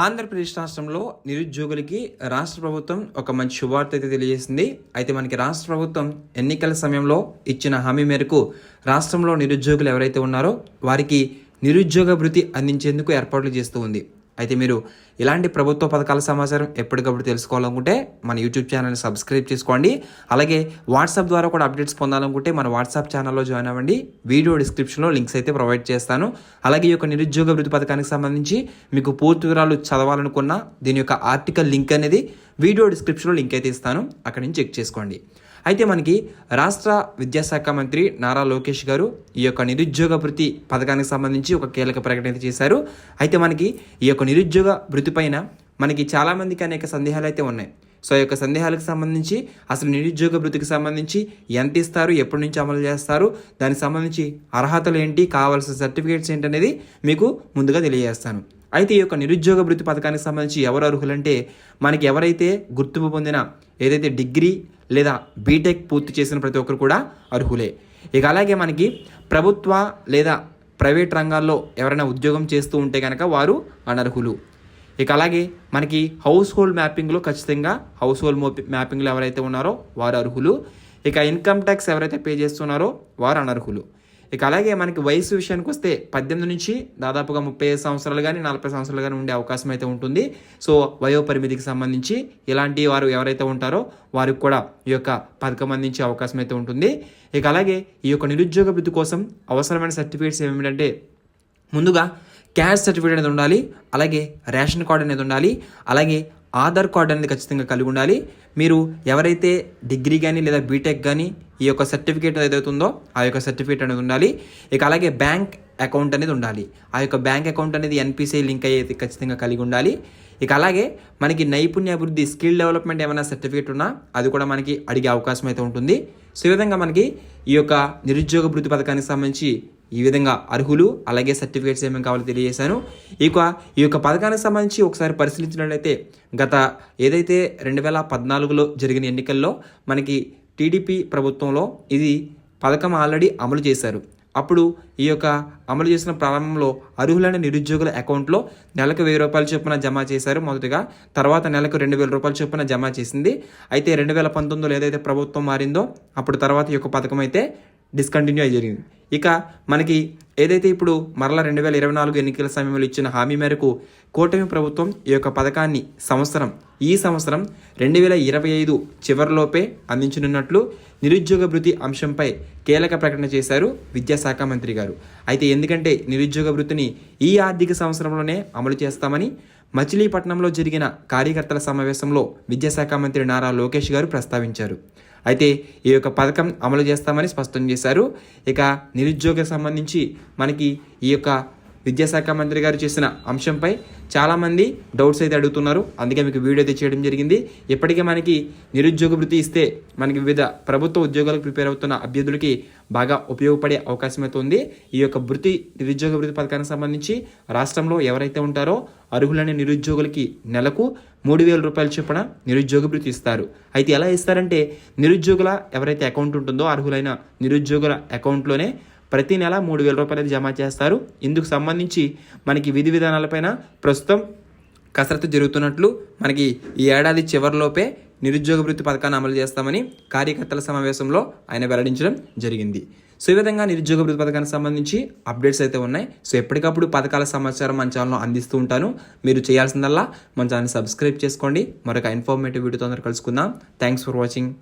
ఆంధ్రప్రదేశ్ రాష్ట్రంలో నిరుద్యోగులకి రాష్ట్ర ప్రభుత్వం ఒక మంచి శుభార్త అయితే తెలియజేసింది. అయితే మనకి రాష్ట్ర ప్రభుత్వం ఎన్నికల సమయంలో ఇచ్చిన హామీ మేరకు రాష్ట్రంలో నిరుద్యోగులు ఎవరైతే ఉన్నారో వారికి నిరుద్యోగ భృతి అందించేందుకు ఏర్పాట్లు చేస్తూ ఉంది. అయితే మీరు ఇలాంటి ప్రభుత్వ పథకాల సమాచారం ఎప్పటికప్పుడు తెలుసుకోవాలనుకుంటే మన యూట్యూబ్ ఛానల్ని సబ్స్క్రైబ్ చేసుకోండి. అలాగే వాట్సాప్ ద్వారా కూడా అప్డేట్స్ పొందాలనుకుంటే మన వాట్సాప్ ఛానల్లో జాయిన్ అవ్వండి. వీడియో డిస్క్రిప్షన్లో లింక్స్ అయితే ప్రొవైడ్ చేస్తాను. అలాగే ఈ యొక్క నిరుద్యోగ వృద్ధి పథకానికి సంబంధించి మీకు పూర్తి వివరాలు చదవాలనుకున్న దీని యొక్క ఆర్టికల్ లింక్ అనేది వీడియో డిస్క్రిప్షన్లో లింక్ అయితే ఇస్తాను. అక్కడి నుంచి చెక్ చేసుకోండి. అయితే మనకి రాష్ట్ర విద్యాశాఖ మంత్రి నారా లోకేష్ గారు ఈ యొక్క నిరుద్యోగ వృత్తి పథకానికి సంబంధించి ఒక కీలక ప్రకటన చేశారు. అయితే మనకి ఈ యొక్క నిరుద్యోగ వృత్తి పైన మనకి చాలామందికి అనేక సందేహాలు అయితే ఉన్నాయి. సో ఈ యొక్క సందేహాలకు సంబంధించి అసలు నిరుద్యోగ వృత్తికి సంబంధించి ఎంత ఇస్తారు ఎప్పటి నుంచి అమలు చేస్తారు దానికి సంబంధించి అర్హతలు ఏంటి కావాల్సిన సర్టిఫికేట్స్ ఏంటి అనేది మీకు ముందుగా తెలియజేస్తాను. అయితే ఈ యొక్క నిరుద్యోగ వృత్తి పథకానికి సంబంధించి ఎవరు అర్హులంటే మనకి ఎవరైతే గుర్తింపు పొందిన ఏదైతే డిగ్రీ లేదా బీటెక్ పూర్తి చేసిన ప్రతి ఒక్కరు కూడా అర్హులే. ఇక అలాగే మనకి ప్రభుత్వ లేదా ప్రైవేట్ రంగాల్లో ఎవరైనా ఉద్యోగం చేస్తూ ఉంటే కనుక వారు అనర్హులు. ఇక అలాగే మనకి హౌస్ హోల్డ్ మ్యాపింగ్లో ఖచ్చితంగా హౌస్ హోల్డ్ మ్యాపింగ్లో ఎవరైతే ఉన్నారో వారు అర్హులు. ఇక ఇన్కమ్ ట్యాక్స్ ఎవరైతే పే చేస్తున్నారో వారు అనర్హులు. ఇక అలాగే మనకి వయసు విషయానికి వస్తే పద్దెనిమిది నుంచి దాదాపుగా ముప్పై సంవత్సరాలు కానీ నలభై సంవత్సరాలు కానీ ఉండే అవకాశం అయితే ఉంటుంది. సో వయో పరిమితికి సంబంధించి ఇలాంటి వారు ఎవరైతే ఉంటారో వారికి కూడా ఈ యొక్క పథకం అందించే అవకాశం అయితే ఉంటుంది. ఇక అలాగే ఈ యొక్క నిరుద్యోగ వృద్ధి కోసం అవసరమైన సర్టిఫికేట్స్ ఏమిటంటే ముందుగా క్యాష్ సర్టిఫికేట్ అనేది ఉండాలి. అలాగే రేషన్ కార్డు అనేది ఉండాలి. అలాగే ఆధార్ కార్డు అనేది ఖచ్చితంగా కలిగి ఉండాలి. మీరు ఎవరైతే డిగ్రీ కానీ లేదా బీటెక్ కానీ ఈ యొక్క సర్టిఫికేట్ ఏదైతే ఉందో ఆ యొక్క సర్టిఫికేట్ అనేది ఉండాలి. ఇక అలాగే బ్యాంక్ అకౌంట్ అనేది ఉండాలి. ఆ యొక్క బ్యాంక్ అకౌంట్ అనేది ఎన్పిసిఐ లింక్ అయ్యేది ఖచ్చితంగా కలిగి ఉండాలి. ఇక అలాగే మనకి నైపుణ్య అభివృద్ధి స్కిల్ డెవలప్మెంట్ ఏమైనా సర్టిఫికేట్ ఉన్నా అది కూడా మనకి అడిగే అవకాశం అయితే ఉంటుంది. సో ఈ విధంగా మనకి ఈ యొక్క నిరుద్యోగ వృత్తి పథకానికి సంబంధించి ఈ విధంగా అర్హులు అలాగే సర్టిఫికేట్స్ ఏమేమి కావాలో తెలియజేశాను. ఇక ఈ యొక్క పథకానికి సంబంధించి ఒకసారి పరిశీలించినట్లయితే గత ఏదైతే రెండు వేల పద్నాలుగులో జరిగిన ఎన్నికల్లో మనకి టీడీపీ ప్రభుత్వంలో ఇది పథకం ఆల్రెడీ అమలు చేశారు. అప్పుడు ఈ యొక్క అమలు చేసిన ప్రారంభంలో అర్హులైన నిరుద్యోగుల అకౌంట్లో నెలకు వెయ్యి రూపాయల చొప్పున జమ చేశారు మొదటిగా తర్వాత నెలకు రెండు వేల రూపాయల చొప్పున జమ చేసింది. అయితే రెండు వేల పంతొమ్మిదిలో ఏదైతే ప్రభుత్వం మారిందో అప్పుడు తర్వాత ఈ యొక్క పథకం అయితే డిస్కంటిన్యూ అయ్యి జరిగింది. ఇక మనకి ఏదైతే ఇప్పుడు మరల రెండు వేల ఇరవై నాలుగు ఎన్నికల సమయంలో ఇచ్చిన హామీ మేరకు కూటమి ప్రభుత్వం ఈ యొక్క పథకాన్ని సంవత్సరం ఈ సంవత్సరం రెండు వేల ఇరవై ఐదు చివరిలోపే అందించనున్నట్లు నిరుద్యోగ భృతి అంశంపై కీలక ప్రకటన చేశారు విద్యాశాఖ మంత్రి గారు. అయితే ఎందుకంటే నిరుద్యోగ భృతిని ఈ ఆర్థిక సంవత్సరంలోనే అమలు చేస్తామని మచిలీపట్నంలో జరిగిన కార్యకర్తల సమావేశంలో విద్యాశాఖ మంత్రి నారా లోకేష్ గారు ప్రస్తావించారు. అయితే ఈ యొక్క పథకం అమలు చేస్తామని స్పష్టం చేశారు. ఇక నిరుద్యోగ సంబంధించి మనకి ఈ యొక్క విద్యాశాఖ మంత్రి గారు చేసిన అంశంపై చాలామంది డౌట్స్ అయితే అడుగుతున్నారు. అందుకే మీకు వీడియో అయితే చేయడం జరిగింది. ఇప్పటికే మనకి నిరుద్యోగ వృత్తి ఇస్తే మనకి వివిధ ప్రభుత్వ ఉద్యోగాలకు ప్రిపేర్ అవుతున్న అభ్యర్థులకి బాగా ఉపయోగపడే అవకాశం అయితే ఉంది. ఈ యొక్క వృత్తి నిరుద్యోగ వృత్తి పథకానికి సంబంధించి రాష్ట్రంలో ఎవరైతే ఉంటారో అర్హులైన నిరుద్యోగులకి నెలకు మూడు వేల రూపాయల చొప్పున నిరుద్యోగ వృత్తి ఇస్తారు. అయితే ఎలా ఇస్తారంటే నిరుద్యోగుల ఎవరైతే అకౌంట్ ఉంటుందో అర్హులైన నిరుద్యోగుల అకౌంట్లోనే ప్రతి నెల మూడు వేల రూపాయలు జమ చేస్తారు. ఇందుకు సంబంధించి మనకి విధి విధానాలపైన ప్రస్తుతం కసరత్తు జరుగుతున్నట్లు మనకి ఈ ఏడాది చివరిలోపే నిరుద్యోగ వృత్తి పథకాన్ని అమలు చేస్తామని కార్యకర్తల సమావేశంలో ఆయన వెల్లడించడం జరిగింది. సో ఈ విధంగా నిరుద్యోగ వృత్తి పథకానికి సంబంధించి అప్డేట్స్ అయితే ఉన్నాయి. సో ఎప్పటికప్పుడు పథకాల సమాచారం మన ఛానల్లో అందిస్తూ ఉంటాను. మీరు చేయాల్సిందల్లా మన ఛానల్ సబ్స్క్రైబ్ చేసుకోండి. మరొక ఇన్ఫర్మేటివ్ వీడియోతో అందరూ కలుసుకుందాం. Thanks for watching.